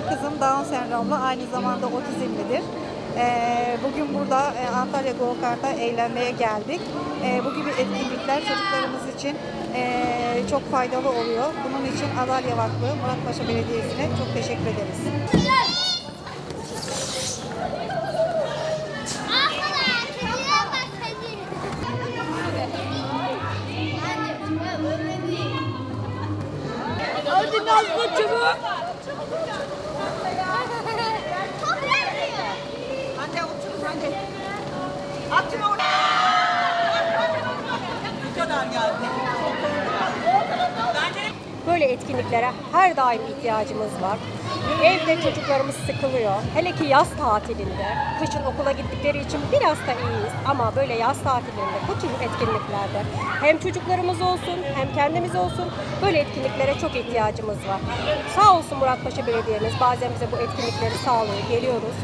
kızım Down sendromlu, aynı zamanda otizmlidir. Ee, bugün burada e, Antalya Go Kart'a eğlenmeye geldik. Ee, bu gibi etkinlikler çocuklarımız için e, çok faydalı oluyor. Bunun için Adalya Vakfı, Muratpaşa Belediyesi'ne çok teşekkür ederiz. Hadi Nazlı çabuk. 안돼. 앞으로 올라. 이거 나한테. Böyle etkinliklere her daim ihtiyacımız var. Evde çocuklarımız sıkılıyor. Hele ki yaz tatilinde. Kışın okula gittikleri için biraz da iyiyiz. Ama böyle yaz tatilinde bu tür etkinliklerde hem çocuklarımız olsun hem kendimiz olsun böyle etkinliklere çok ihtiyacımız var. Sağ olsun Muratpaşa Belediye'miz bazen bize bu etkinlikleri sağlıyor. Geliyoruz.